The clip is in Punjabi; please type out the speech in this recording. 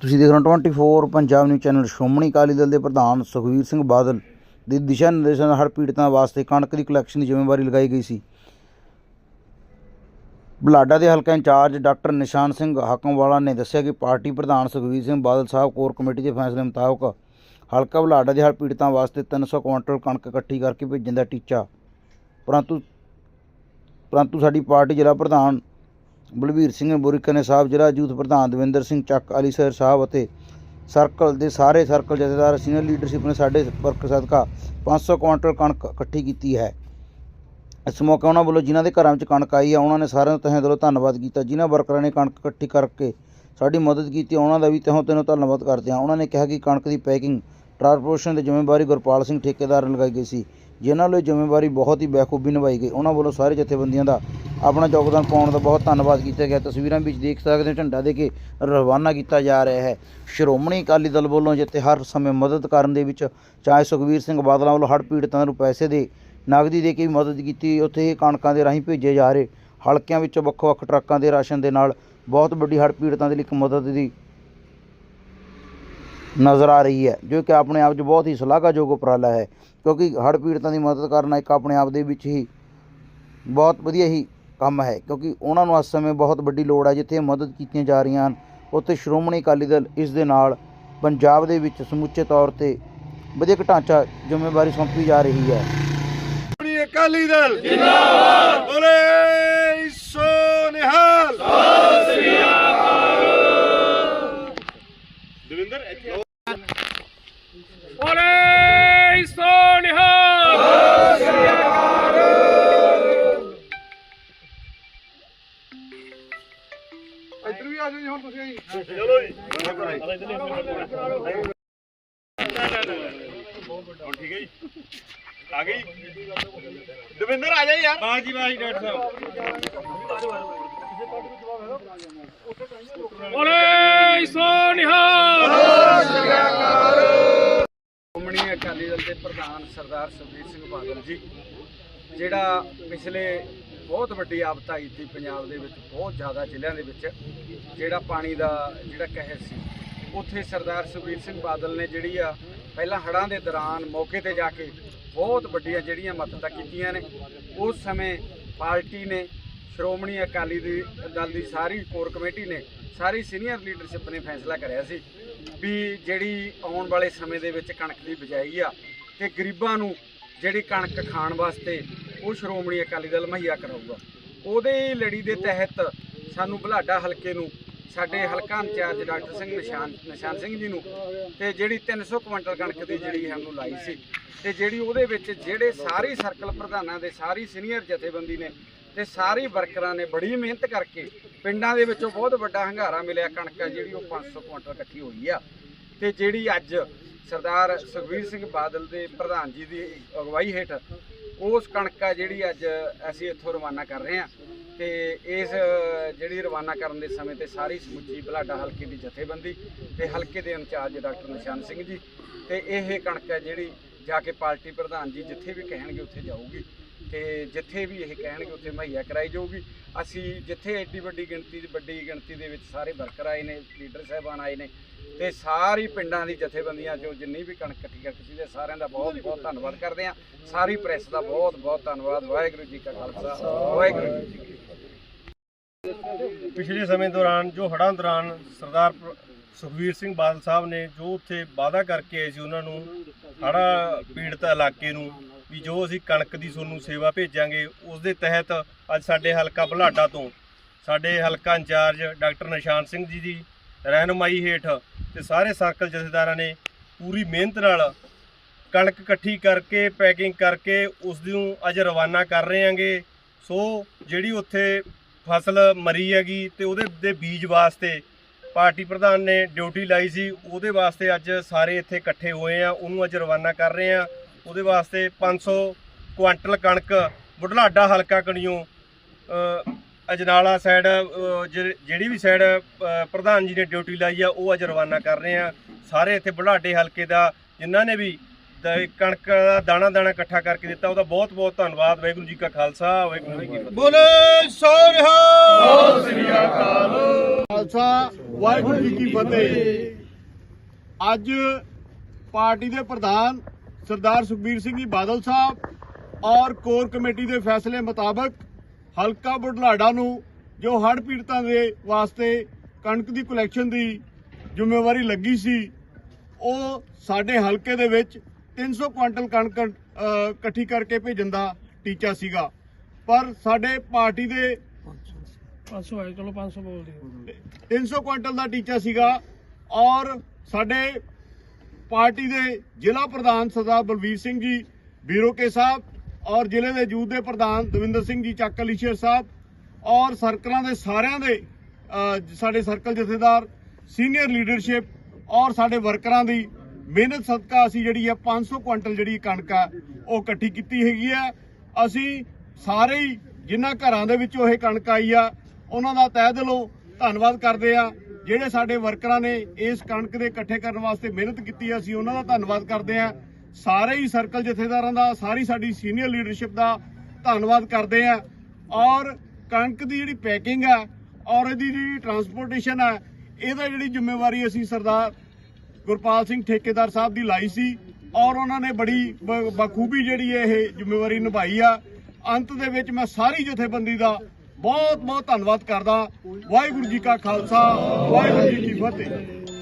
ਤੁਸੀਂ ਦੇਖ ਰਹੇ ਹੋ 24 ਪੰਜਾਬ ਨਿਊਜ਼ ਚੈਨਲ ਸ਼੍ਰੋਮਣੀ ਅਕਾਲੀ ਦਲ ਦੇ ਪ੍ਰਧਾਨ ਸੁਖਵੀਰ ਸਿੰਘ ਬਾਦਲ ਦੇ ਦਿਸ਼ਾ ਨਿਰਦੇਸ਼ਾਂ ਨਾਲ ਹੜ੍ਹ ਪੀੜਤਾਂ ਵਾਸਤੇ ਕਣਕ ਦੀ ਕਲੈਕਸ਼ਨ ਦੀ ਜ਼ਿੰਮੇਵਾਰੀ ਲਗਾਈ ਗਈ ਸੀ। ਬਲਾਡਾ ਦੇ ਹਲਕਾ ਇੰਚਾਰਜ ਡਾਕਟਰ ਨਿਸ਼ਾਨ ਸਿੰਘ ਹਾਕਮਵਾਲਾ ਨੇ ਦੱਸਿਆ ਕਿ ਪਾਰਟੀ ਪ੍ਰਧਾਨ ਸੁਖਵੀਰ ਸਿੰਘ ਬਾਦਲ ਸਾਹਿਬ ਕੋਰ ਕਮੇਟੀ ਦੇ ਫੈਸਲੇ ਮੁਤਾਬਕ ਹਲਕਾ ਬਲਾਡਾ ਦੇ ਹਰ ਪੀੜਤਾਂ ਵਾਸਤੇ 300 ਕੁਇੰਟਲ ਕਣਕ ਇਕੱਠੀ ਕਰਕੇ ਭੇਜਣ ਦਾ ਟੀਚਾ। ਪਰੰਤੂ ਪਰੰਤੂ ਸਾਡੀ ਪਾਰਟੀ ਜ਼ਿਲ੍ਹਾ ਪ੍ਰਧਾਨ ਬਲਵੀਰ ਸਿੰਘ ਬੁਰੀਕਨੇ ਸਾਹਿਬ, ਜ਼ਿਲ੍ਹਾ ਯੂਥ ਪ੍ਰਧਾਨ ਦਵਿੰਦਰ ਸਿੰਘ ਚੱਕ, ਅਲੀ ਸਰ ਸਾਹਿਬ ਅਤੇ ਸਰਕਲ ਦੇ ਸਾਰੇ ਸਰਕਲ ਜਥੇਦਾਰ, ਸੀਨੀਅਰ ਲੀਡਰਸ਼ਿਪ ਨੇ ਸਾਡੇ ਵਰਕਰ ਸਦਕਾ 500 ਕੁਇੰਟਲ ਕਣਕ ਇਕੱਠੀ ਕੀਤੀ ਹੈ। ਇਸ ਮੌਕੇ ਉਹਨਾਂ ਵੱਲੋਂ ਜਿਨ੍ਹਾਂ ਦੇ ਘਰਾਂ ਵਿੱਚ ਕਣਕ ਆਈ ਹੈ, ਉਹਨਾਂ ਨੇ ਸਾਰਿਆਂ ਨੂੰ ਤਹਿ ਦਿਲੋਂ ਧੰਨਵਾਦ ਕੀਤਾ। ਜਿਨ੍ਹਾਂ ਵਰਕਰਾਂ ਨੇ ਕਣਕ ਇਕੱਠੀ ਕਰਕੇ ਸਾਡੀ ਮਦਦ ਕੀਤੀ, ਉਹਨਾਂ ਦਾ ਵੀ ਤਹਿ ਤੈਨੂੰ ਧੰਨਵਾਦ ਕਰਦੇ ਹਾਂ। ਉਹਨਾਂ ਨੇ ਕਿਹਾ ਕਿ ਕਣਕ ਦੀ ਪੈਕਿੰਗ ਟਰਾਂਸਪੋਰਟੇਸ਼ਨ ਦੀ ਜ਼ਿੰਮੇਵਾਰੀ ਗੁਰਪਾਲ ਸਿੰਘ ਠੇਕੇਦਾਰ ਨੂੰ ਲਗਾਈ ਗਈ ਸੀ। ਜਿਨ੍ਹਾਂ ਲਈ ਜ਼ਿੰਮੇਵਾਰੀ ਬਹੁਤ ਹੀ ਬਖੂਬੀ ਨਿਭਾਈ ਗਈ। ਉਹਨਾਂ ਵੱਲੋਂ ਸਾਰੇ ਜਥੇਬੰਦੀਆਂ ਦਾ ਆਪਣਾ ਯੋਗਦਾਨ ਪਾਉਣ ਦਾ ਬਹੁਤ ਧੰਨਵਾਦ ਕੀਤਾ ਗਿਆ। ਤਸਵੀਰਾਂ ਵਿੱਚ ਦੇਖ ਸਕਦੇ ਹੋ, ਝੰਡਾ ਦੇ ਕੇ ਰਵਾਨਾ ਕੀਤਾ ਜਾ ਰਿਹਾ ਹੈ। ਸ਼੍ਰੋਮਣੀ ਅਕਾਲੀ ਦਲ ਵੱਲੋਂ ਜਿੱਥੇ ਹਰ ਸਮੇਂ ਮਦਦ ਕਰਨ ਦੇ ਵਿੱਚ ਚਾਹੇ ਸੁਖਵੀਰ ਸਿੰਘ ਬਾਦਲਾਂ ਵੱਲੋਂ ਹੜ੍ਹ ਪੀੜਤਾਂ ਨੂੰ ਪੈਸੇ ਦੇ, ਨਗਦੀ ਦੇ ਕੇ ਵੀ ਮਦਦ ਕੀਤੀ, ਉੱਥੇ ਇਹ ਕਣਕਾਂ ਦੇ ਰਾਹੀਂ ਭੇਜੇ ਜਾ ਰਹੇ ਹਲਕਿਆਂ ਵਿੱਚੋਂ ਵੱਖ-ਵੱਖ ਟਰੱਕਾਂ ਦੇ ਰਾਸ਼ਨ ਦੇ ਨਾਲ ਬਹੁਤ ਵੱਡੀ ਹੜ੍ਹ ਪੀੜਤਾਂ ਦੇ ਲਈ ਇੱਕ ਮਦਦ ਦੀ ਨਜ਼ਰ ਆ ਰਹੀ ਹੈ, ਜੋ ਕਿ ਆਪਣੇ ਆਪ 'ਚ ਬਹੁਤ ਹੀ ਸ਼ਲਾਘਾਯੋਗ ਉਪਰਾਲਾ ਹੈ। ਕਿਉਂਕਿ ਹੜ੍ਹ ਪੀੜਤਾਂ ਦੀ ਮਦਦ ਕਰਨਾ ਇੱਕ ਆਪਣੇ ਆਪ ਦੇ ਵਿੱਚ ਹੀ ਬਹੁਤ ਵਧੀਆ ਹੀ ਕੰਮ ਹੈ, ਕਿਉਂਕਿ ਉਹਨਾਂ ਨੂੰ ਇਸ ਸਮੇਂ ਬਹੁਤ ਵੱਡੀ ਲੋੜ ਹੈ, ਜਿੱਥੇ ਮਦਦ ਕੀਤੀਆਂ ਜਾ ਰਹੀਆਂ ਹਨ। ਉੱਥੇ ਸ਼੍ਰੋਮਣੀ ਅਕਾਲੀ ਦਲ ਇਸ ਦੇ ਨਾਲ ਪੰਜਾਬ ਦੇ ਵਿੱਚ ਸਮੁੱਚੇ ਤੌਰ ਤੇ ਵਧੀਆ ਢਾਂਚਾ ਜ਼ਿੰਮੇਵਾਰੀ ਸੌਂਪੀ ਜਾ ਰਹੀ ਹੈ। ਆਪਣੀ ਅਕਾਲੀ ਦਲ ਜਿੰਦਾਬਾਦ! ਬੋਲੇ! ਹੁਣ ਠੀਕ ਹੈ ਜੀ ਆ ਗਈ ਦਵਿੰਦਰ ਆ ਜਾ ਯਾਰ। ਹਾਂ ਜੀ ਬਾਈ ਡਾਕਟਰ ਬੋਲੇ ਸੋ ਨਿਹਾਲ। ਸ਼੍ਰੋਮਣੀ ਅਕਾਲੀ ਦਲ ਦੇ ਪ੍ਰਧਾਨ ਸਰਦਾਰ ਸੁਖਬੀਰ ਸਿੰਘ ਬਾਦਲ ਜੀ ਜਿਹੜਾ ਪਿਛਲੇ ਬਹੁਤ ਵੱਡੀ ਆਫਤ ਆਈ ਸੀ ਪੰਜਾਬ ਦੇ ਵਿੱਚ ਬਹੁਤ ਜ਼ਿਆਦਾ ਜ਼ਿਲ੍ਹਿਆਂ ਦੇ ਵਿੱਚ ਜਿਹੜਾ ਪਾਣੀ ਦਾ ਜਿਹੜਾ ਕਹਿਰ ਸੀ। ਉੱਥੇ ਸਰਦਾਰ ਸੁਖਬੀਰ ਸਿੰਘ ਬਾਦਲ ਨੇ ਜਿਹੜੀ ਆ, ਪਹਿਲਾਂ ਹੜ੍ਹਾਂ ਦੇ ਦੌਰਾਨ ਮੌਕੇ ਤੇ ਜਾ ਕੇ ਬਹੁਤ ਵੱਡੀਆਂ ਜਿਹੜੀਆਂ ਮਦਦਾਂ ਕੀਤੀਆਂ ਨੇ। ਉਸ ਸਮੇਂ ਪਾਰਟੀ ਨੇ, ਸ਼੍ਰੋਮਣੀ ਅਕਾਲੀ ਦੀ ਦਲ ਦੀ ਸਾਰੀ ਕੋਰ ਕਮੇਟੀ ਨੇ, ਸਾਰੀ ਸੀਨੀਅਰ ਲੀਡਰਸ਼ਿਪ ਨੇ ਫੈਸਲਾ ਕਰਿਆ ਸੀ ਵੀ ਜਿਹੜੀ ਆਉਣ ਵਾਲੇ ਸਮੇਂ ਦੇ ਵਿੱਚ ਕਣਕ ਦੀ ਬਿਜਾਈ ਆ ਤੇ ਗਰੀਬਾਂ ਨੂੰ ਜਿਹੜੀ ਕਣਕ ਖਾਣ ਵਾਸਤੇ ਉਹ ਸ਼੍ਰੋਮਣੀ ਅਕਾਲੀ ਦਲ ਮੁਹੱਈਆ ਕਰਾਊਗਾ। ਉਹਦੇ ਹੀ ਲੜੀ ਦੇ ਤਹਿਤ ਸਾਨੂੰ ਬੁਲਾਡਾ ਹਲਕੇ ਨੂੰ ਸਾਡੇ ਹਲਕਾ ਇੰਚਾਰਜ ਡਾਕਟਰ ਸਿੰਘ ਨਿਸ਼ਾਨ ਨਿਸ਼ਾਨ ਸਿੰਘ ਜੀ ਨੂੰ ਤੇ ਜਿਹੜੀ 300 ਕੁਇੰਟਲ ਕਣਕ ਦੀ ਜਿਹੜੀ ਸਾਨੂੰ ਲਾਈ ਸੀ ਤੇ ਜਿਹੜੀ ਉਹਦੇ ਵਿੱਚ ਜਿਹੜੇ ਸਾਰੇ ਸਰਕਲ ਪ੍ਰਧਾਨਾਂ ਦੇ ਸਾਰੀ ਸੀਨੀਅਰ ਜਥੇਬੰਦੀ ਨੇ ਤੇ ਸਾਰੇ ਵਰਕਰਾਂ ਨੇ ਬੜੀ ਮਿਹਨਤ ਕਰਕੇ ਪਿੰਡਾਂ ਦੇ ਵਿੱਚੋਂ ਬਹੁਤ ਵੱਡਾ ਹੰਗਾਰਾ ਮਿਲਿਆ ਕਣਕ ਆ ਜਿਹੜੀ ਉਹ 500 ਕੁਇੰਟਲ ਇਕੱਠੀ ਹੋਈ ਆ। ਤੇ ਜਿਹੜੀ ਅੱਜ ਸਰਦਾਰ ਸੁਖਵੀਰ ਸਿੰਘ ਬਾਦਲ ਦੇ ਪ੍ਰਧਾਨ ਜੀ ਦੀ ਅਗਵਾਈ ਹੇਠ ਉਸ ਕਣਕ ਆ ਜਿਹੜੀ ਅੱਜ ਅਸੀਂ ਇੱਥੋਂ ਰਵਾਨਾ ਕਰ ਰਹੇ ਹਾਂ ਤੇ ਇਸ ਜਿਹੜੀ ਰਵਾਨਾ ਕਰਨ ਦੇ ਸਮੇਂ ਤੇ ਸਾਰੀ ਸਮੁੱਚੀ ਬਲਾਡਾ ਹਲਕੇ ਦੀ ਜਥੇਬੰਦੀ ਤੇ ਹਲਕੇ ਦੇ ਇੰਚਾਰਜ ਡਾਕਟਰ ਨਿਸ਼ਾਨ ਸਿੰਘ ਜੀ ਤੇ ਇਹ ਕਣਕ ਹੈ ਜਿਹੜੀ ਜਾ ਕੇ ਪਾਰਟੀ ਪ੍ਰਧਾਨ ਜੀ ਜਿੱਥੇ ਵੀ ਕਹਿਣਗੇ ਉੱਥੇ ਜਾਊਗੀ। ਤੇ ਜਿੱਥੇ ਵੀ ਇਹ ਕਹਿਣਗੇ ਉੱਥੇ ਮੁਹੱਈਆ ਕਰਾਈ ਜਾਊਗੀ। ਅਸੀਂ ਜਿੱਥੇ ਐਡੀ ਵੱਡੀ ਗਿਣਤੀ ਦੀ ਵੱਡੀ ਗਿਣਤੀ ਦੇ ਵਿੱਚ ਸਾਰੇ ਵਰਕਰ ਆਏ ਨੇ, ਲੀਡਰ ਸਾਹਿਬਾਨ ਆਏ ਨੇ ਤੇ ਸਾਰੀ ਪਿੰਡਾਂ ਦੀ ਜਥੇਬੰਦੀਆਂ ਚੋਂ ਜਿੰਨੀ ਵੀ ਕਣਕ ਇਕੱਠੀ ਕੀਤੀ ਤੇ ਸਾਰਿਆਂ ਦਾ ਬਹੁਤ ਬਹੁਤ ਧੰਨਵਾਦ ਕਰਦੇ ਹਾਂ। ਸਾਰੀ ਪ੍ਰੈਸ ਦਾ ਬਹੁਤ ਬਹੁਤ ਧੰਨਵਾਦ। ਵਾਹਿਗੁਰੂ ਜੀ ਕਾ ਖਾਲਸਾ। ਵਾਹਿਗੁਰੂ ਜੀ ਕੀ ਫਤਿਹ। ਪਿਛਲੇ ਸਮੇਂ ਦੌਰਾਨ ਜੋ ਹੜ੍ਹਾਂ ਦੌਰਾਨ ਸਰਦਾਰ ਪ- ਸੁਖਬੀਰ ਸਿੰਘ ਬਾਦਲ ਸਾਹਿਬ ਨੇ ਜੋ ਉੱਥੇ ਵਾਅਦਾ ਕਰਕੇ ਆਏ ਸੀ, ਉਹਨਾਂ ਨੂੰ ਹੜ੍ਹਾਂ ਪੀੜਤ ਇਲਾਕੇ ਨੂੰ ਵੀ ਜੋ ਅਸੀਂ ਕਣਕ ਦੀ ਤੁਹਾਨੂੰ ਸੇਵਾ ਭੇਜਾਂਗੇ ਉਸ ਦੇ ਤਹਿਤ ਅੱਜ ਸਾਡੇ ਹਲਕਾ ਬੁਲਾਡਾ ਤੋਂ ਸਾਡੇ ਹਲਕਾ ਇੰਚਾਰਜ ਡਾਕਟਰ ਨਿਸ਼ਾਨ ਸਿੰਘ ਜੀ ਦੀ ਰਹਿਨੁਮਾਈ ਹੇਠ ਤੇ ਸਾਰੇ ਸਰਕਲ ਜਥੇਦਾਰਾਂ ਨੇ ਪੂਰੀ ਮਿਹਨਤ ਨਾਲ ਕਣਕ ਇਕੱਠੀ ਕਰਕੇ, ਪੈਕਿੰਗ ਕਰਕੇ ਉਸ ਨੂੰ ਅੱਜ ਰਵਾਨਾ ਕਰ ਰਹੇ ਹਾਂਗੇ। ਸੋ ਜਿਹੜੀ ਉੱਥੇ ਫਸਲ ਮਰੀ ਹੈਗੀ ਤੇ ਉਹਦੇ ਦੇ ਬੀਜ ਵਾਸਤੇ ਪਾਰਟੀ ਪ੍ਰਧਾਨ ਨੇ ਡਿਊਟੀ ਲਾਈ ਸੀ, ਉਹਦੇ ਵਾਸਤੇ ਅੱਜ ਸਾਰੇ ਇੱਥੇ ਇਕੱਠੇ ਹੋਏ ਆ, ਉਹਨੂੰ ਅੱਜ ਰਵਾਨਾ ਕਰ ਰਹੇ ਆ। ਉਹਦੇ ਵਾਸਤੇ 500 ਕੁਆਂਟਲ ਕਣਕ ਬੁਢਲਾਡਾ ਹਲਕਾ ਕਣੀਓ ਅ, ਅਜਨਾਲਾ ਸਾਈਡ ਜਿਹੜੀ ਵੀ ਸਾਈਡ ਪ੍ਰਧਾਨ ਜੀ ਨੇ ਡਿਊਟੀ ਲਾਈ ਆ ਉਹ ਅੱਜ ਰਵਾਨਾ ਕਰ ਰਹੇ ਆ। ਸਾਰੇ ਇੱਥੇ ਬੁਢਲਾਡੇ ਹਲਕੇ ਦਾ ਜਿਨ੍ਹਾਂ ਨੇ ਵੀ ਕਣਕ ਦਾ ਦਾਣਾ ਦਾਣਾ ਇਕੱਠਾ ਕਰਕੇ ਦਿੱਤਾ ਉਹਦਾ ਬਹੁਤ ਬਹੁਤ ਧੰਨਵਾਦ। ਵਾਹਿਗੁਰੂ ਜੀ ਕਾ ਖਾਲਸਾ ਵਾਹਿਗੁਰੂ ਜੀ ਕੀ ਫਤਿਹ। ਬੋਲੇ ਸੋ ਨਿਹਾਲ ਸਤਿ ਸ੍ਰੀ ਅਕਾਲ। ਖਾਲਸਾ ਵਾਹਿਗੁਰੂ ਜੀ ਕੀ ਫਤਿਹ। ਅੱਜ ਪਾਰਟੀ ਦੇ ਪ੍ਰਧਾਨ ਸਰਦਾਰ ਸੁਖਬੀਰ ਸਿੰਘ ਜੀ ਬਾਦਲ ਸਾਹਿਬ ਔਰ ਕੋਰ ਕਮੇਟੀ ਦੇ ਫੈਸਲੇ ਮੁਤਾਬਕ ਹਲਕਾ ਬੁਢਲਾਡਾ ਨੂੰ ਜੋ ਹੜ੍ਹ ਪੀੜਤਾਂ ਦੇ ਵਾਸਤੇ ਕਣਕ ਦੀ ਕਲੈਕਸ਼ਨ ਦੀ ਜ਼ਿੰਮੇਵਾਰੀ ਲੱਗੀ ਸੀ ਉਹ ਸਾਡੇ ਹਲਕੇ ਦੇ ਵਿੱਚ 300 ਕੁਇੰਟਲ ਕਣਕ ਇਕੱਠੀ ਕਰਕੇ ਭੇਜਣ ਦਾ ਟੀਚਾ ਸੀਗਾ। ਪਰ ਸਾਡੇ ਪਾਰਟੀ ਦੇ 500 ਹੈ ਚਲੋ 500 ਬੋਲ ਦਿਓ 300 ਕੁਇੰਟਲ ਦਾ ਟੀਚਾ ਸੀਗਾ ਔਰ ਸਾਡੇ ਪਾਰਟੀ ਦੇ ਜ਼ਿਲ੍ਹਾ ਪ੍ਰਧਾਨ ਸਰਦਾਰ ਬਲਵੀਰ ਸਿੰਘ ਜੀ ਬੀਰੋਕੇ ਸਾਹਿਬ ਔਰ ਜ਼ਿਲ੍ਹੇ ਦੇ ਯੂਥ ਦੇ ਪ੍ਰਧਾਨ ਦਵਿੰਦਰ ਸਿੰਘ ਜੀ, ਚੱਕ ਅਲੀਸ਼ਰ ਸਾਹਿਬ ਔਰ ਸਰਕਲਾਂ ਦੇ ਸਾਰਿਆਂ ਦੇ ਸਾਡੇ ਸਰਕਲ ਜਥੇਦਾਰ, ਸੀਨੀਅਰ ਲੀਡਰਸ਼ਿਪ ਔਰ ਸਾਡੇ ਵਰਕਰਾਂ ਦੀ ਮਿਹਨਤ ਸਦਕਾ ਅਸੀਂ ਜਿਹੜੀ ਆ 500 ਕੁਇੰਟਲ ਜਿਹੜੀ ਕਣਕ ਆ, ਉਹ ਇਕੱਠੀ ਕੀਤੀ ਹੈਗੀ ਆ ਅਸੀਂ ਸਾਰੇ ਹੀ ਜਿਨ੍ਹਾਂ ਘਰਾਂ ਦੇ ਵਿੱਚੋਂ ਇਹ ਕਣਕ ਆਈ ਆ, ਉਹਨਾਂ ਦਾ ਤਹਿ ਦਿਲੋਂ ਧੰਨਵਾਦ ਕਰਦੇ ਆ। ਜਿਹੜੇ ਸਾਡੇ ਵਰਕਰਾਂ ਨੇ ਇਸ ਕਣਕ ਦੇ ਇਕੱਠੇ ਕਰਨ ਵਾਸਤੇ ਮਿਹਨਤ ਕੀਤੀ ਹੈ, ਅਸੀਂ ਉਹਨਾਂ ਦਾ ਧੰਨਵਾਦ ਕਰਦੇ ਹਾਂ। ਸਾਰੇ ਹੀ ਸਰਕਲ ਜਥੇਦਾਰਾਂ ਦਾ, ਸਾਰੀ ਸਾਡੀ ਸੀਨੀਅਰ ਲੀਡਰਸ਼ਿਪ ਦਾ ਧੰਨਵਾਦ ਕਰਦੇ ਹਾਂ। ਔਰ ਕਣਕ ਦੀ ਜਿਹੜੀ ਪੈਕਿੰਗ ਹੈ ਔਰ ਇਹਦੀ ਜਿਹੜੀ ਟਰਾਂਸਪੋਰਟੇਸ਼ਨ ਹੈ, ਇਹਦਾ ਜਿਹੜੀ ਜ਼ਿੰਮੇਵਾਰੀ ਅਸੀਂ ਸਰਦਾਰ ਗੁਰਪਾਲ ਸਿੰਘ ਠੇਕੇਦਾਰ ਸਾਹਿਬ ਦੀ ਲਾਈ ਸੀ ਔਰ ਉਹਨਾਂ ਨੇ ਬੜੀ ਬ- ਬਖੂਬੀ ਜਿਹੜੀ ਇਹ ਜ਼ਿੰਮੇਵਾਰੀ ਨਿਭਾਈ ਆ। ਅੰਤ ਦੇ ਵਿੱਚ ਮੈਂ ਸਾਰੀ ਜਥੇਬੰਦੀ ਦਾ ਬਹੁਤ ਬਹੁਤ ਧੰਨਵਾਦ ਕਰਦਾ। ਵਾਹਿਗੁਰੂ ਜੀ ਕਾ ਖਾਲਸਾ ਵਾਹਿਗੁਰੂ ਜੀ ਕੀ ਫਤਿਹ।